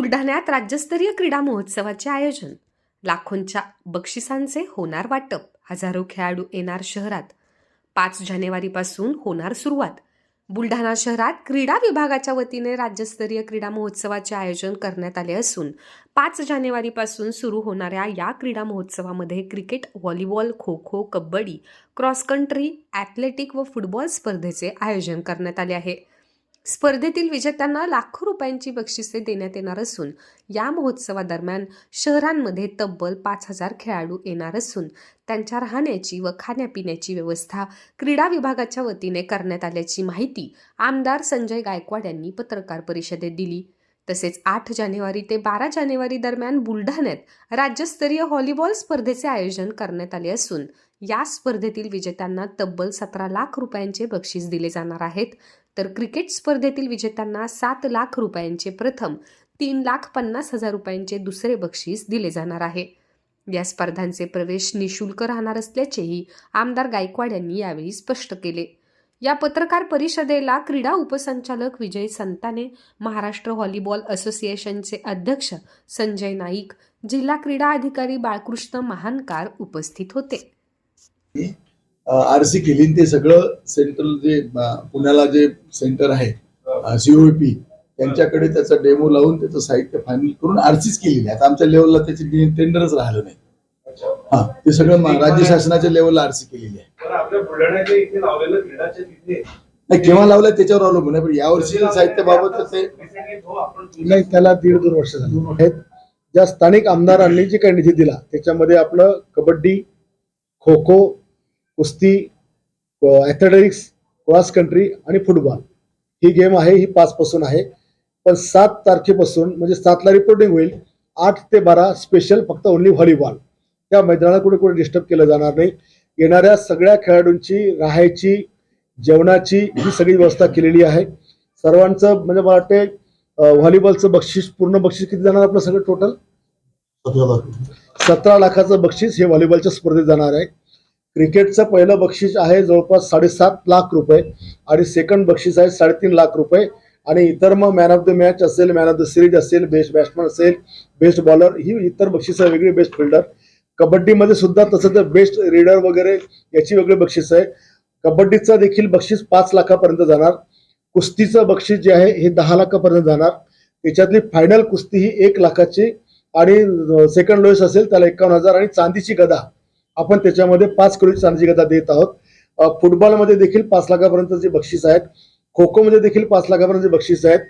बुलढाण्यात राज्यस्तरीय क्रीडा महोत्सवाचे आयोजन. लाखोंच्या बक्षिसांचे होणार वाटप. हजारो खेळाडू येणार शहरात. पाच जानेवारीपासून होणार सुरुवात. बुलढाणा शहरात क्रीडा विभागाच्या वतीने राज्यस्तरीय क्रीडा महोत्सवाचे आयोजन करण्यात आले असून पाच जानेवारीपासून सुरू होणाऱ्या या क्रीडा महोत्सवामध्ये cricket volleyball kho kho kabaddi cross country athletic व फुटबॉल स्पर्धेचे आयोजन करण्यात आले आहे. स्पर्धेतील विजेत्यांना लाखो रुपयांची बक्षिसे देण्यात येणार असून या महोत्सवादरम्यान शहरांमध्ये तब्बल पाच हजार खेळाडू येणार असून त्यांच्या राहण्याची व खाण्यापिण्याची व्यवस्था क्रीडा विभागाच्या वतीने करण्यात आल्याची माहिती आमदार संजय गायकवाड यांनी पत्रकार परिषदेत दिली. तसेच आठ जानेवारी ते बारा जानेवारी दरम्यान बुलढाण्यात राज्यस्तरीय व्हॉलीबॉल स्पर्धेचे आयोजन करण्यात आले असून या स्पर्धेतील विजेत्यांना तब्बल सतरा लाख रुपयांचे बक्षीस दिले जाणार आहेत. तर क्रिकेट स्पर्धेतील विजेत्यांना सात लाख रुपयांचे प्रथम तीन लाख पन्नास हजार रुपयांचे दुसरे बक्षीस दिले जाणार आहे. या स्पर्धांचे प्रवेश निशुल्क राहणार असल्याचेही आमदार गायकवाड यांनी यावेळी स्पष्ट केले. या पत्रकार परिषदेला क्रीडा उपसंचालक विजय संताने महाराष्ट्र व्हॉलीबॉल असोसिएशनचे अध्यक्ष संजय नाईक जिल्हा क्रीडा अधिकारी बाळकृष्ण महानकार उपस्थित होते. आर सी केली ते सगळं सेंट्रल जे पुण्याला जे सेंटर आहे सीओपी त्यांच्याकडे त्याचा डेमो लावून त्याचं साहित्य फायनल करून आरसीच केलेली आहे. आता आमच्या लेवलला त्याची टेंडरच राहिलं नाही. हा ते सगळं राज्य शासनाच्या लेवलला आरसी केलेली आहे. नाही केव्हा लावलं त्याच्यावर अवलंबून आहे पण यावर्षी साहित्याबाबत आपण नाही त्याला दीड दोन वर्ष झाली. आहेत. ज्या स्थानिक आमदारांनी जे काही निधी दिला त्याच्यामध्ये आपलं कबड्डी खो खो कुस्ती ॲथलेटिक्स क्रॉस कंट्री आणि फुटबॉल ही गेम आहे ही पाच पासून आहे. पण सात तारखेपासून म्हणजे सातला रिपोर्टिंग होईल. आठ ते बारा स्पेशल फक्त ओन्ली व्हॉलीबॉल त्या मैदानाला कुठे कुठे डिस्टर्ब केलं जाणार नाही. येणाऱ्या सगळ्या खेळाडूंची राहायची जेवणाची ही सगळी व्यवस्था केलेली आहे. सर्वांचं म्हणजे मला वाटते व्हॉलीबॉलचं बक्षीस पूर्ण बक्षीस किती जाणार आपलं सगळं टोटल सतरा लाखाचं बक्षीस हे व्हॉलीबॉलच्या स्पर्धेत जाणार आहे. क्रिकेटचं पहिलं बक्षीस आहे जवळपास साडेसात लाख रुपये आणि सेकंड बक्षीस आहे साडेतीन लाख रुपये. आणि इतर मग मॅन ऑफ द मॅच असेल मॅन ऑफ द सिरीज असेल बेस्ट बॅट्समन असेल बेस्ट बॉलर ही इतर बक्षीस आहे वेगळी बेस्ट फिल्डर कबड्डीमध्ये सुद्धा तसं तर बेस्ट रीडर वगैरे याची वेगळी बक्षीस आहे. कबड्डीचं देखील बक्षीस पाच लाखापर्यंत जाणार. कुस्तीचं बक्षीस जे आहे हे दहा लाखापर्यंत जाणार. त्याच्यातली फायनल कुस्ती ही एक लाखाची आणि सेकंड लोएस्ट असेल त्याला एकावन्न हजार आणि चांदीची गदा. आपण त्याच्यामध्ये पाच किलोची चांदीची गदा देत आहोत. फुटबॉलमध्ये देखील पाच लाखापर्यंतचे बक्षीस आहेत खो खोमध्ये देखील पाच लाखापर्यंतचे बक्षीस आहेत.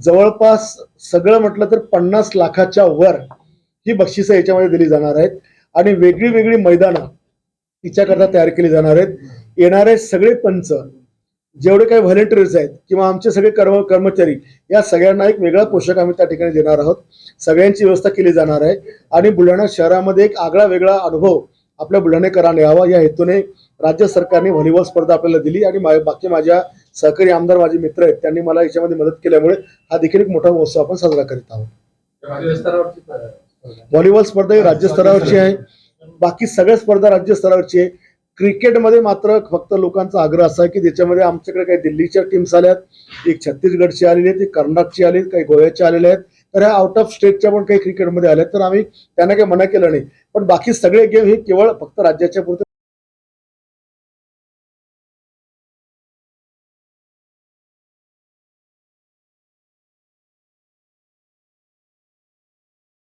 जवळपास सगळं म्हटलं तर पन्नास लाखाच्या वर ही बक्षिसं याच्यामध्ये दिली जाणार आहेत. आणि वेगळी वेगळी मैदानं तिच्याकरता तयार केली जाणार आहेत. येणारे सगळे पंच जेवढे काही व्हॉलेंटियर्स आहेत किंवा आमचे सगळे कर्म कर्मचारी या सगळ्यांना एक वेगळा पोषक आम्ही त्या ठिकाणी देणार आहोत. सगळ्यांची व्यवस्था केली जाणार आहे. आणि बुलढाणा शहरामध्ये एक आगळा वेगळा अनुभव आपल्या बुलढाणेकरांना यावा. या हेतूने राज्य सरकारने व्हॉलीबॉल स्पर्धा आपल्याला दिली आणि बाकी माझ्या सहकारी आमदार माझे मित्र आहेत त्यांनी मला याच्यामध्ये मदत केल्यामुळे हा देखील एक मोठा महोत्सव आपण साजरा करीत आहोत. व्हॉलीबॉल स्पर्धा ही राज्य स्तरावरची आहे. बाकी सगळ्या स्पर्धा राज्य स्तरावरची आहे. क्रिकेटमध्ये मात्र फक्त लोकांचा आग्रह असा आहे की त्याच्यामध्ये आमच्याकडे काही दिल्लीच्या टीम्स आल्यात एक छत्तीसगडची आलेली आहेत एक कर्नाटकची आली आहेत, काही गोव्याच्या आलेल्या आहेत. तर ह्या आउट ऑफ स्टेटच्या पण काही क्रिकेटमध्ये आल्या तर आम्ही त्यांना काही मना केलं नाही. पण बाकी सगळे गेम हे केवळ फक्त राज्याच्या पुरते